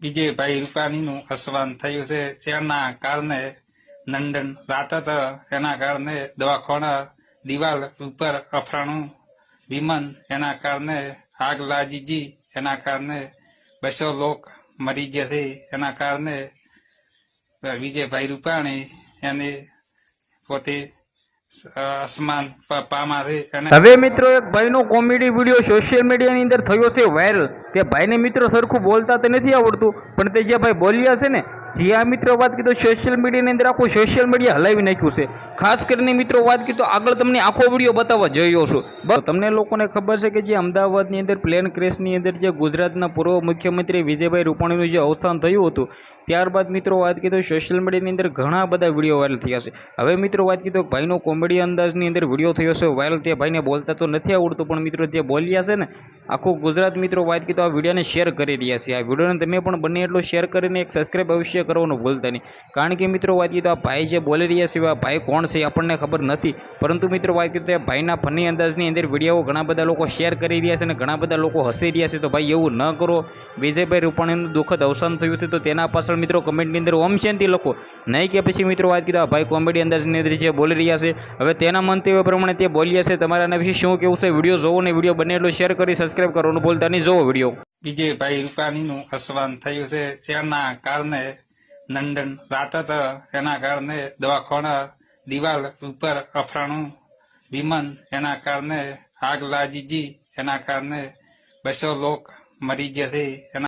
વિજયભાઈ રૂપાણીનું અસવાન થયું છે. એના કારણે નંદન રાત એના કારણે દવાખાના દિવાલ ઉપર અફરાણું વિમાન એના કારણે આગ લાજીજી એના કારણે બસો લોક મરી ગયા છે. એના કારણે વિજયભાઈ રૂપાણી એને પોતે હવે મિત્રો, એક ભાઈનો કોમેડી વીડિયો સોશિયલ મીડિયાની અંદર થયો છે વાયરલ તે ભાઈને મિત્રો સરખું બોલતા તો નથી આવડતું, પણ તે જે ભાઈ બોલ્યા છે ને જે આ મિત્રો, વાત કીધો સોશિયલ મીડિયાની અંદર આખું સોશિયલ મીડિયા હલાવી નાખ્યું છે. ખાસ કરીને મિત્રો, વાત કીધો, આગળ તમને આખો વીડિયો બતાવવા જઈ રહ્યો છું. બસ, તમને લોકોને ખબર છે કે જે અમદાવાદની અંદર પ્લેન ક્રેશની અંદર જે ગુજરાતના પૂર્વ મુખ્યમંત્રી વિજયભાઈ રૂપાણીનું જે અવસાન થયું હતું, ત્યારબાદ મિત્રો, વાત કીધો સોશિયલ મીડિયાની અંદર ઘણા બધા વીડિયો વાયરલ થયા છે. હવે મિત્રો, વાત કીધો, ભાઈનો કોમેડી અંદાજની અંદર વીડિયો થયો છે વાયરલ તે ભાઈને બોલતા તો નથી આવડતું, પણ મિત્રો, જે બોલ્યા છે ને આખું ગુજરાત મિત્રો વાત કીધું આ વિડીયોને શેર કરી રહ્યા છે. આ વિડીયોને તમે પણ બંને એટલો શેર કરીને એક સબસ્ક્રાઈબ અવશ્ય કરવાનું ભૂલતા નહીં. કારણ કે મિત્રો વાત કીધું આ ભાઈ જે બોલી રહ્યા છે, આ ભાઈ કોણ છે આપણને ખબર નથી. પરંતુ મિત્રો વાત કીધું એ ભાઈના ફની અંદાજની અંદર વીડિયો ઘણા બધા લોકો શેર કરી રહ્યા છે અને ઘણા બધા લોકો હસી રહ્યા છે. તો ભાઈ એવું ન કરો. વિજયભાઈ રૂપાણીનું દુઃખદ અવસાન થયું છે. તો તેના પાછળ મિત્રો કમેન્ટની અંદર ઓમ શાંતિ લખો. નહીં કે પછી મિત્રો વાત કીધું આ ભાઈ કોમેડી અંદાજની અંદર જે બોલી રહ્યા છે. હવે તેના મંતવ્ય પ્રમાણે તે બોલ્યા છે. તમારા વિશે શું કેવું છે? વીડિયો જોવો ને વીડિયો બને એટલો શેર કરી સબસ્ક્રાઈબ કરવાનું ભૂલતા નહીં. જોવો વીડિયો વિજયભાઈ રૂપાણીનું અસવાન થયું છે. એના કારણે નંદન રાત એના કારણે દવાખાના દિવાલ ઉપર અફરાણું વિમાન એના કારણે આગ લાજીજી એના કારણે બસો લોક મરી ગયા છે. એના